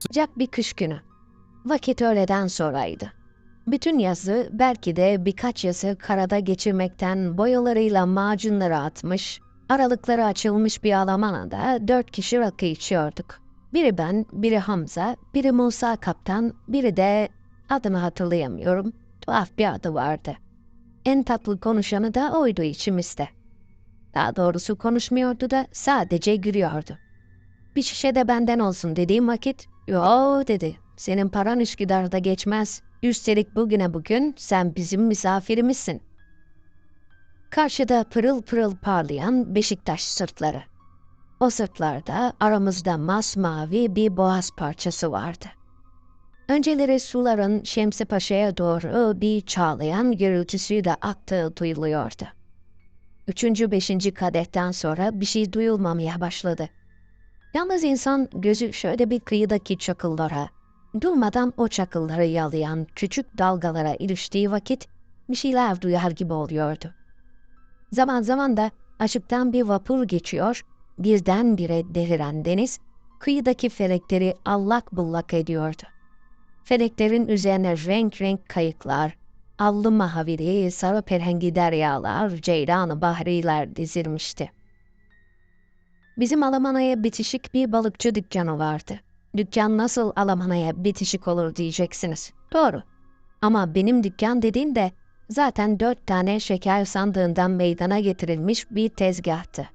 Sıcak bir kış günü. Vakit öğleden sonraydı. Bütün yazı belki de birkaç yazı karada geçirmekten boyalarıyla macunları atmış, aralıkları açılmış bir Alamana'da dört kişi rakı içiyorduk. Biri ben, biri Hamza, biri Musa Kaptan, biri de adını hatırlayamıyorum. Tuhaf bir adı vardı. En tatlı konuşanı da oydu içimizde. Daha doğrusu konuşmuyordu da sadece gülüyordu. Bir şişe de benden olsun dediğim vakit, yo dedi, senin paran Üsküdar'da geçmez. Üstelik bugüne bugün sen bizim misafirimizsin. Karşıda pırıl pırıl parlayan Beşiktaş sırtları. O sırtlarda aramızda masmavi bir boğaz parçası vardı. Önceleri suların Şemsi Paşa'ya doğru bir çağlayan gürültüsü de aktığı duyuluyordu. Üçüncü, beşinci kadetten sonra bir şey duyulmamaya başladı. Yalnız insan gözü şöyle bir kıyıdaki çakıllara, durmadan o çakılları yalayan küçük dalgalara iliştiği vakit bir şeyler duyar gibi oluyordu. Zaman zaman da açıktan bir vapur geçiyor, birdenbire deliren deniz, kıyıdaki felekleri allak bullak ediyordu. Feleklerin üzerine renk renk kayıklar, allı mahavili, sarı perhengi deryalar, ceylanı bahriler dizilmişti. Bizim Alamana'ya bitişik bir balıkçı dükkanı vardı. Dükkan nasıl Alamana'ya bitişik olur diyeceksiniz. Doğru. Ama benim dükkan dediğimde zaten dört tane şeker sandığından meydana getirilmiş bir tezgahtı.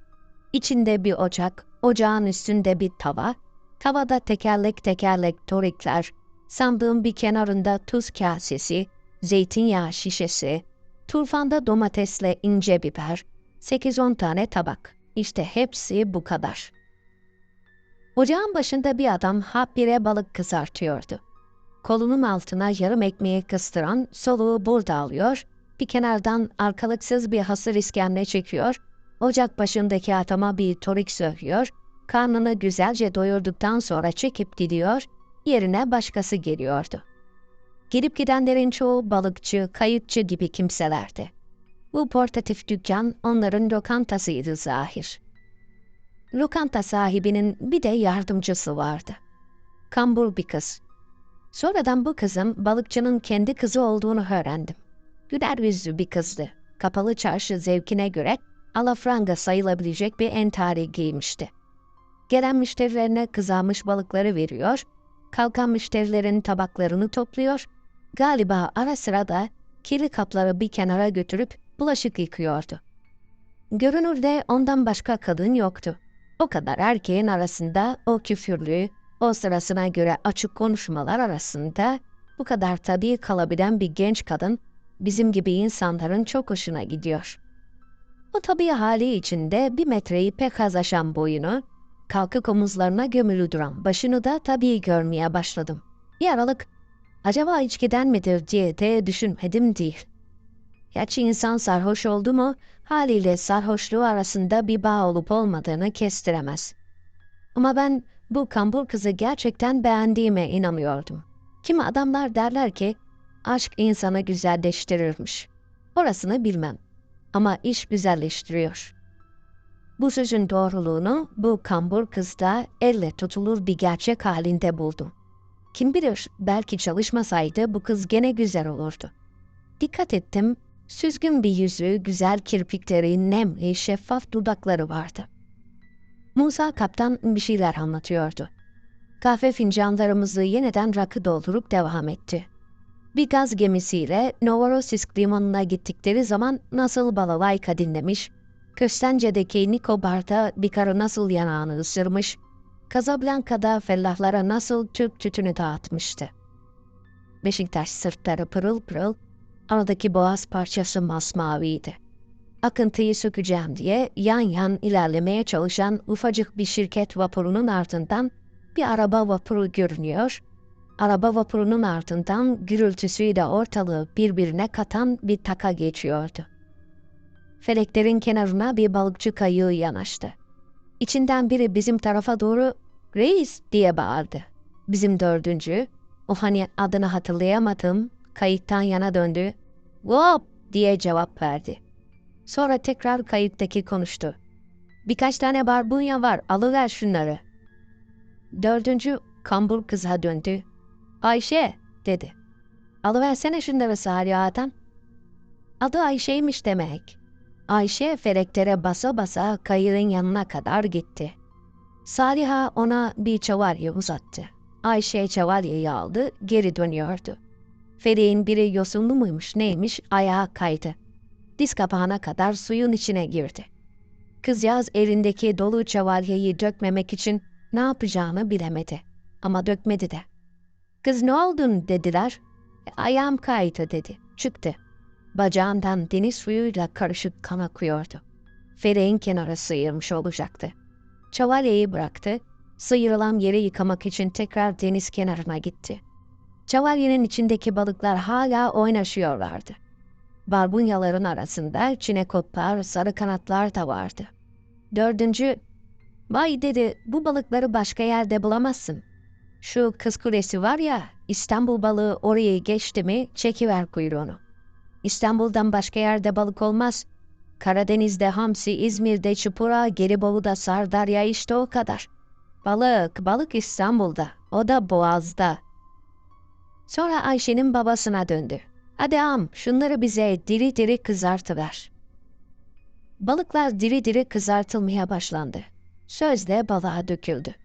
İçinde bir ocak, ocağın üstünde bir tava, tavada tekerlek tekerlek torikler, sandığın bir kenarında tuz kasesi, zeytinyağı şişesi, turfanda domatesle ince biber, 8-10 tane tabak. İşte hepsi bu kadar. Ocağın başında bir adam habire balık kızartıyordu. Kolunun altına yarım ekmeği kıstıran soluğu burada alıyor, bir kenardan arkalıksız bir hasır iskemle çekiyor, ocak başındaki atama bir torik söylüyor, karnını güzelce doyurduktan sonra çekip gidiyor, yerine başkası geliyordu. Gelip gidenlerin çoğu balıkçı, kayıkçı gibi kimselerdi. Bu portatif dükkan onların lokantasıydı zahir. Lokanta sahibinin bir de yardımcısı vardı. Kambur bir kız. Sonradan bu kızın balıkçının kendi kızı olduğunu öğrendim. Güler yüzlü bir kızdı. Kapalı çarşı zevkine göre alafranga sayılabilecek bir entari giymişti. Gelen müşterilerine kızarmış balıkları veriyor, kalkan müşterilerin tabaklarını topluyor, galiba ara sıra da kirli kapları bir kenara götürüp bulaşık yıkıyordu. Görünürde ondan başka kadın yoktu. O kadar erkeğin arasında o küfürlü, o sırasına göre açık konuşmalar arasında bu kadar tabii kalabilen bir genç kadın bizim gibi insanların çok hoşuna gidiyor. O tabii hali içinde bir metreyi pek az aşan boyunu, kalkık omuzlarına gömülü duran başını da tabii görmeye başladım. Bir aralık, acaba içkiden midir diye de düşünmedim değil. Gerçi insan sarhoş oldu mu, haliyle sarhoşluğu arasında bir bağ olup olmadığını kestiremez. Ama ben bu kambur kızı gerçekten beğendiğime inanıyordum. Kimi adamlar derler ki, aşk insanı güzelleştirirmiş. Orasını bilmem. Ama iş güzelleştiriyor. Bu sözün doğruluğunu bu kambur kızda elle tutulur bir gerçek halinde buldum. Kim bilir belki çalışmasaydı bu kız gene güzel olurdu. Dikkat ettim, süzgün bir yüzü, güzel kirpikleri, nemli, şeffaf dudakları vardı. Musa kaptan bir şeyler anlatıyordu. Kahve fincanlarımızı yeniden rakı doldurup devam etti. Bir gaz gemisiyle Novorossiysk limanına gittikleri zaman nasıl balalayka dinlemiş, Köstence'deki Nikobar'da bir karı nasıl yanağını ısırmış, Casablanca'da fellahlara nasıl Türk tütünü dağıtmıştı. Beşiktaş sırtları pırıl pırıl, aradaki boğaz parçası masmaviydi. Akıntıyı sökeceğim diye yan yan ilerlemeye çalışan ufacık bir şirket vapurunun ardından bir araba vapuru görünüyor, araba vapurunun ardından gürültüsüyle ortalığı birbirine katan bir taka geçiyordu. Feleklerin kenarına bir balıkçı kayığı yanaştı. İçinden biri bizim tarafa doğru reis diye bağırdı. Bizim dördüncü, o hani adını hatırlayamadım, kayıktan yana döndü. Hop diye cevap verdi. Sonra tekrar kayıktaki konuştu. Birkaç tane barbunya var, alıver şunları. Dördüncü, kambur kıza döndü. Ayşe dedi. Alıversene şunları Saliha'dan. Adı Ayşe'ymiş demek. Ayşe ferektere basa basa kayığın yanına kadar gitti. Saliha ona bir çavalye uzattı. Ayşe çavalyeyi aldı, geri dönüyordu. Feriğin biri yosunlu muymuş neymiş ayağa kaydı. Diz kapağına kadar suyun içine girdi. Kızcağız elindeki dolu çavalyeyi dökmemek için ne yapacağını bilemedi. Ama dökmedi de. Kız ne oldun dediler. "E, Ayağım kaydı dedi. Çıktı. Bacağından deniz suyuyla karışık kan akıyordu. Feriğin kenarı sıyırmış olacaktı. Çavalyeyi bıraktı. Sıyrılan yeri yıkamak için tekrar deniz kenarına gitti. Çavalyenin içindeki balıklar hala oynaşıyorlardı. Barbunyaların arasında çinekoplar, sarı kanatlar da vardı. Dördüncü, vay dedi bu balıkları başka yerde bulamazsın. Şu kız kulesi var ya, İstanbul balığı orayı geçti mi çekiver kuyruğunu. İstanbul'dan başka yerde balık olmaz. Karadeniz'de hamsi, İzmir'de çupura, Gelibolu'da sardalya işte o kadar. Balık, balık İstanbul'da, o da Boğaz'da. Sonra Ayşe'nin babasına döndü. Hadi am, şunları bize diri diri kızartıver. Balıklar diri diri kızartılmaya başlandı. Sözde balığa döküldü.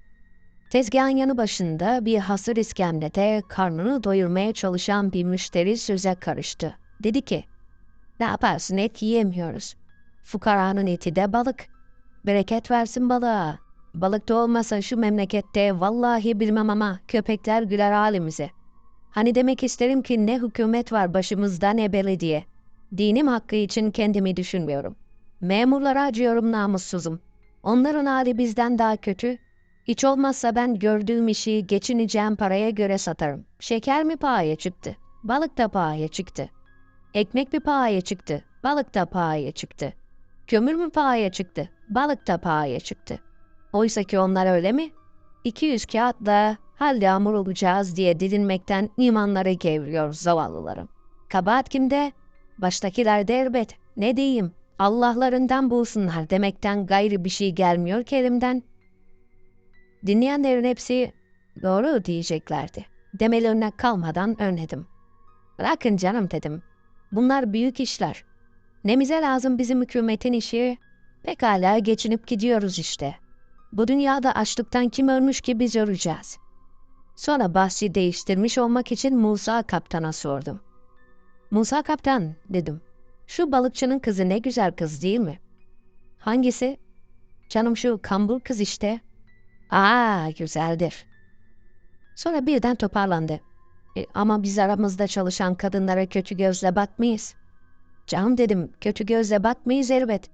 Tezgahın yanı başında bir hasır iskemlede karnını doyurmaya çalışan bir müşteri söze karıştı. Dedi ki, ne yaparsın et yiyemiyoruz. Fukaranın eti de balık. Bereket versin balığa. Balık da olmasa şu memlekette vallahi bilmem ama köpekler güler halimize. Hani demek isterim ki ne hükümet var başımızda ne belediye. Dinim hakkı için kendimi düşünmüyorum. Memurlara acıyorum namussuzum. Onların hali bizden daha kötü. Hiç olmazsa ben gördüğüm işi geçineceğim paraya göre satarım. Şeker mi pahaya çıktı? Balık da pahaya çıktı. Ekmek mi pahaya çıktı? Balık da pahaya çıktı. Kömür mü pahaya çıktı? Balık da pahaya çıktı. Oysa ki onlar öyle mi? 200 kağıtla hal yağmur olacağız diye didinmekten imanları gevriyor zavallılarım. Kabahat kimde? Baştakiler de elbet. Ne diyeyim? Allah'larından bulsunlar demekten gayrı bir şey gelmiyor ki elimden. Dinleyenlerin hepsi doğru diyeceklerdi. Demelerine kalmadan önledim. Bırakın canım dedim. Bunlar büyük işler. Nemize lazım bizim hükümetin işi. Pekala geçinip gidiyoruz işte. Bu dünyada açlıktan kim ölmüş ki biz öleceğiz. Sonra bahsi değiştirmiş olmak için Musa kaptana sordum. Musa kaptan dedim. Şu balıkçının kızı ne güzel kız değil mi? Hangisi? Canım şu kambur kız işte. Aa güzeldir. Sonra birden toparlandı. E, ama biz aramızda çalışan kadınlara kötü gözle bakmayız. Canım dedim kötü gözle bakmayız elbet.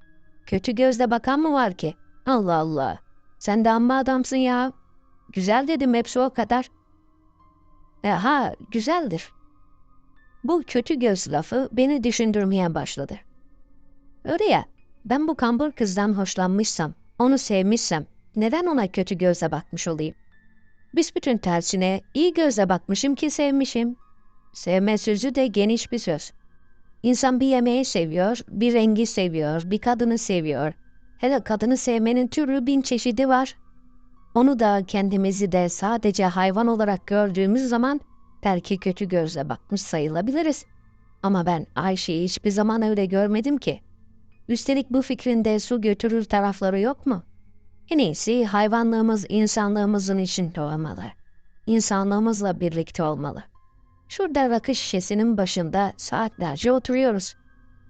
Kötü gözle bakan mı var ki? Allah Allah. Sen de amma adamsın ya. Güzel dedim hepsi o kadar. E, ha güzeldir. Bu kötü göz lafı beni düşündürmeye başladı. Öyle ya, ben bu kambur kızdan hoşlanmışsam, onu sevmişsem, neden ona kötü gözle bakmış olayım? Büsbütün tersine iyi gözle bakmışım ki sevmişim. Sevme sözü de geniş bir söz. İnsan bir yemeği seviyor, bir rengi seviyor, bir kadını seviyor. Hele kadını sevmenin türlü bin çeşidi var. Onu da kendimizi de sadece hayvan olarak gördüğümüz zaman belki kötü gözle bakmış sayılabiliriz. Ama ben Ayşe'yi hiçbir zaman öyle görmedim ki. Üstelik bu fikrinde su götürür tarafları yok mu? En iyisi hayvanlığımız insanlığımızın içinde olmalı. İnsanlığımızla birlikte olmalı. Şurada rakı şişesinin başında saatlerce oturuyoruz.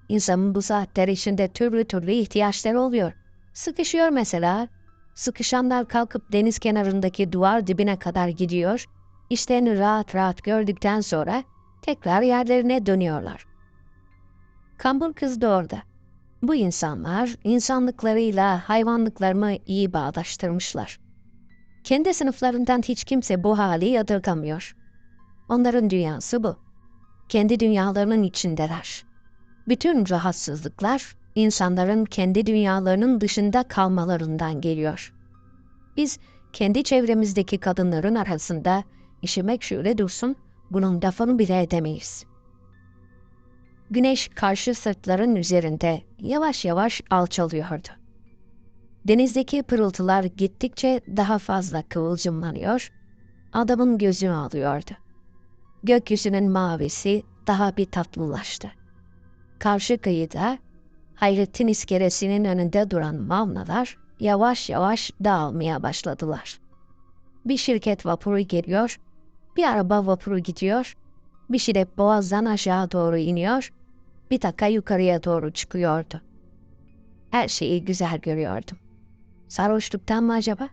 İnsanın bu saatler içinde türlü türlü ihtiyaçları oluyor. Sıkışıyor mesela. Sıkışanlar kalkıp deniz kenarındaki duvar dibine kadar gidiyor. İşlerini rahat rahat gördükten sonra tekrar yerlerine dönüyorlar. Kambur kız da orada. Bu insanlar insanlıklarıyla hayvanlıklarını iyi bağdaştırmışlar. Kendi sınıflarından hiç kimse bu hali yadırgamıyor. Onların dünyası bu. Kendi dünyalarının içindeler. Bütün rahatsızlıklar insanların kendi dünyalarının dışında kalmalarından geliyor. Biz kendi çevremizdeki kadınların arasında işemek şöyle dursun bunun lafını bile edemeyiz. Güneş karşı sırtların üzerinde yavaş yavaş alçalıyordu. Denizdeki pırıltılar gittikçe daha fazla kıvılcımlanıyor, adamın gözünü alıyordu. Gökyüzünün mavisi daha bir tatlılaştı. Karşı kıyıda Hayrettin iskelesinin önünde duran mavnalar yavaş yavaş dağılmaya başladılar. Bir şirket vapuru geliyor, bir araba vapuru gidiyor, bir şirep boğazdan aşağı doğru iniyor, bir taka yukarıya doğru çıkıyordu. Her şeyi güzel görüyordum. Sarhoşluktan mı acaba?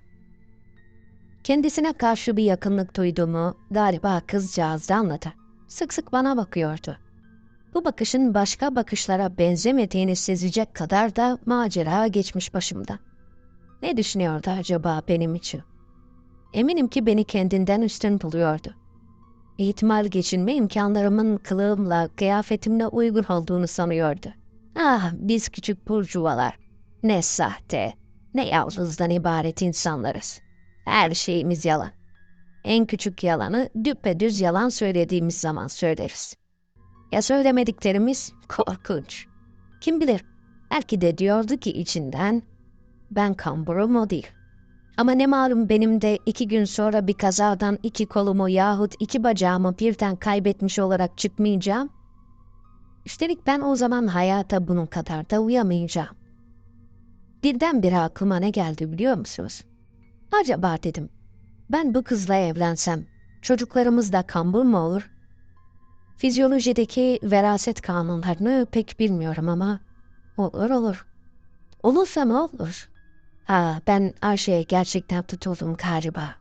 Kendisine karşı bir yakınlık duyduğumu galiba kızcağız da. Sık sık bana bakıyordu. Bu bakışın başka bakışlara benzemediğini sezecek kadar da macera geçmiş başımdan. Ne düşünüyordu acaba benim için? Eminim ki beni kendinden üstün buluyordu. İhtimal geçinme imkanlarımın kılığımla, kıyafetimle uygun olduğunu sanıyordu. Ah biz küçük burcuvalar. Ne sahte, ne yalnızdan ibaret insanlarız. Her şeyimiz yalan. En küçük yalanı düpedüz yalan söylediğimiz zaman söyleriz. Ya söylemediklerimiz korkunç. Kim bilir, belki de diyordu ki içinden, ben kamburum o değil. Ama ne malum benim de iki gün sonra bir kazadan iki kolumu yahut iki bacağımı birden kaybetmiş olarak çıkmayacağım. Üstelik ben o zaman hayata bunun kadar da uyamayacağım. Birdenbire aklıma ne geldi biliyor musunuz? Acaba dedim, ben bu kızla evlensem, çocuklarımız da kambur mu olur? Fizyolojideki veraset kanunlarını pek bilmiyorum ama olur olur. Olursa ne olur? Ha, ben her şeye gerçekten tutuldum galiba.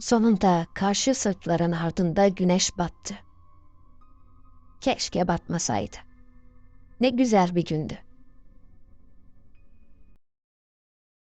Sonunda karşı sırtların ardında güneş battı. Keşke batmasaydı. Ne güzel bir gündü.